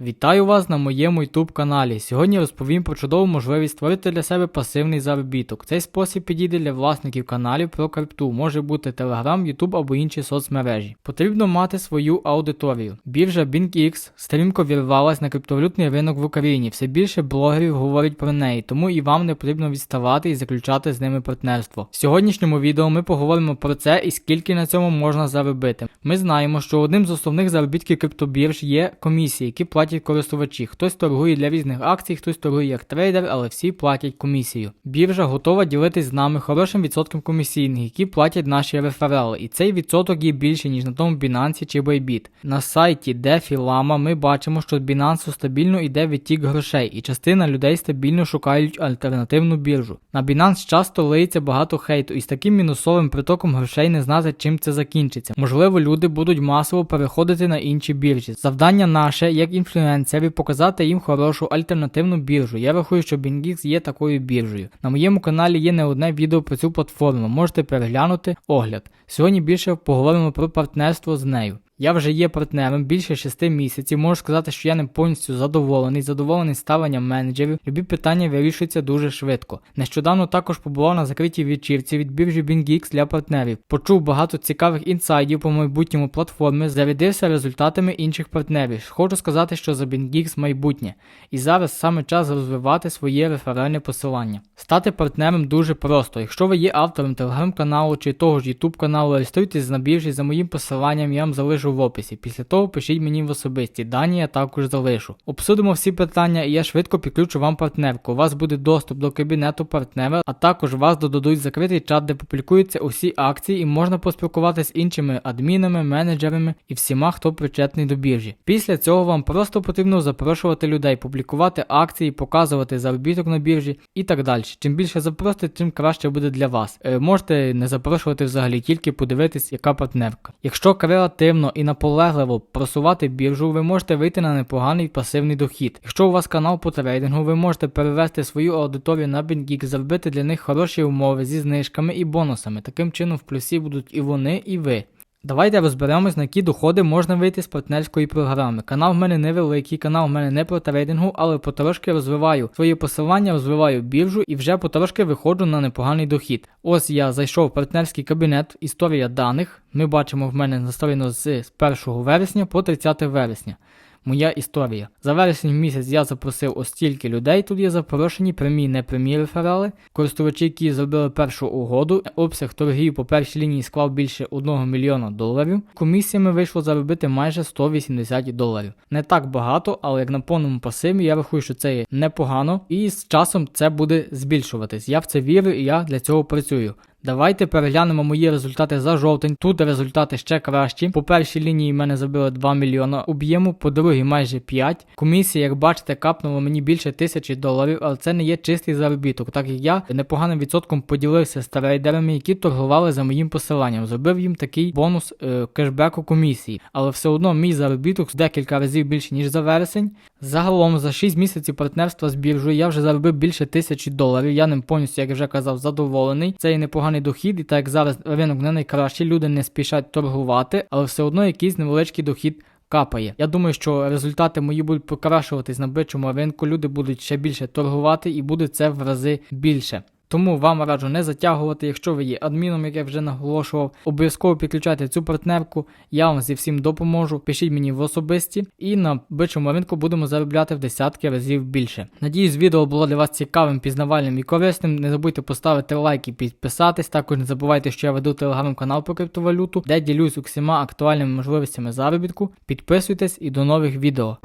Вітаю вас на моєму YouTube каналі. Сьогодні розповім про чудову можливість створити для себе пасивний заробіток. Цей спосіб підійде для власників каналів про крипту, може бути Telegram, YouTube або інші соцмережі. Потрібно мати свою аудиторію. Біржа BingX стрімко вірвалась на криптовалютний ринок в Україні. Все більше блогерів говорять про неї, тому і вам не потрібно відставати і заключати з ними партнерство. В сьогоднішньому відео ми поговоримо про це і скільки на цьому можна заробити. Ми знаємо, що одним з основних заробітків криптобірж є комісії, які платять користувачі. Хтось торгує для різних акцій, хтось торгує як трейдер, але всі платять комісію. Біржа готова ділитись з нами хорошим відсотком комісійних, які платять наші реферали. І цей відсоток є більше, ніж на тому Binance чи Bybit. На сайті DeFi Lama ми бачимо, що з Binance стабільно йде відтік грошей, і частина людей стабільно шукають альтернативну біржу. На Binance часто лиється багато хейту, і з таким мінусовим притоком грошей не знати, чим це закінчиться. Можливо, люди будуть масово переходити на інші біржі. Завдання наше, як інфлюенсерів, показати їм хорошу альтернативну біржу. Я рахую, що BingX є такою біржею. На моєму каналі є не одне відео про цю платформу. Можете переглянути огляд. Сьогодні більше поговоримо про партнерство з нею. Я вже є партнером більше 6 місяців. Можу сказати, що я не повністю задоволений, задоволений ставленням менеджерів. Любі питання вирішуються дуже швидко. Нещодавно також побував на закритій вечірці від біржі BingX для партнерів. Почув багато цікавих інсайдів по майбутньому платформи, зарядився результатами інших партнерів. Хочу сказати, що за BingX майбутнє. І зараз саме час розвивати своє реферальне посилання. Стати партнером дуже просто. Якщо ви є автором телеграм-каналу чи того ж YouTube каналу, реєструйтесь на біржі за моїм посиланням, я вам залишу в описі. Після того пишіть мені в особисті, дані я також залишу. Обсудимо всі питання і я швидко підключу вам партнерку. У вас буде доступ до кабінету партнера, а також вас додадуть закритий чат, де публікуються усі акції і можна поспілкуватися з іншими адмінами, менеджерами і всіма, хто причетний до біржі. Після цього вам просто потрібно запрошувати людей, публікувати акції, показувати заробіток на біржі і так далі. Чим більше запросите, тим краще буде для вас. Е, можете не запрошувати взагалі, тільки подивитись, яка партнерка. Якщо креативно і наполегливо просувати біржу, ви можете вийти на непоганий пасивний дохід. Якщо у вас канал по трейдингу, ви можете перевести свою аудиторію на BitGeek, заробити для них хороші умови зі знижками і бонусами. Таким чином в плюсі будуть і вони, і ви. Давайте розберемось, на які доходи можна вийти з партнерської програми. Канал в мене невеликий, канал в мене не про трейдингу, але потрошки розвиваю свої посилання, розвиваю біржу і вже потрошки виходжу на непоганий дохід. Ось я зайшов в партнерський кабінет, історія даних. Ми бачимо в мене настроєно з 1 вересня по 30 вересня. Моя історія. За вересень місяць я запросив ось стільки людей. Тут є запрошені прямі непрямі реферали. Користувачі, які зробили першу угоду, обсяг торгів по першій лінії склав більше 1 мільйона доларів. Комісіями вийшло заробити майже 180 доларів. Не так багато, але як на повному пасиві, я рахую, що це є непогано, і з часом це буде збільшуватись. Я в це вірю і я для цього працюю. Давайте переглянемо мої результати за жовтень. Тут результати ще кращі. По першій лінії мене забили 2 мільйона об'єму, по другій майже 5. Комісія, як бачите, капнула мені більше тисячі доларів, але це не є чистий заробіток, так як я непоганим відсотком поділився з трейдерами, які торгували за моїм посиланням. Зробив їм такий бонус е, кешбеку комісії. Але все одно мій заробіток декілька разів більше, ніж за вересень. Загалом за 6 місяців партнерства з біржою я вже заробив більше тисячі доларів. Я ним повністю, як вже казав, задоволений. Це і непоганий дохід, і так як зараз ринок не найкращий, люди не спішать торгувати, але все одно якийсь невеличкий дохід. Капає. Я думаю, що результати мої будуть покращуватись на бичому ринку, люди будуть ще більше торгувати і буде це в рази більше. Тому вам раджу не затягувати, якщо ви є адміном, як я вже наголошував, обов'язково підключайте цю партнерку, я вам зі всім допоможу. Пишіть мені в особисті, і на бичому ринку будемо заробляти в десятки разів більше. Надіюсь, відео було для вас цікавим, пізнавальним і корисним. Не забудьте поставити лайк і підписатись. Також не забувайте, що я веду телеграм-канал про криптовалюту, де ділюсь усіма актуальними можливостями заробітку. Підписуйтесь і до нових відео.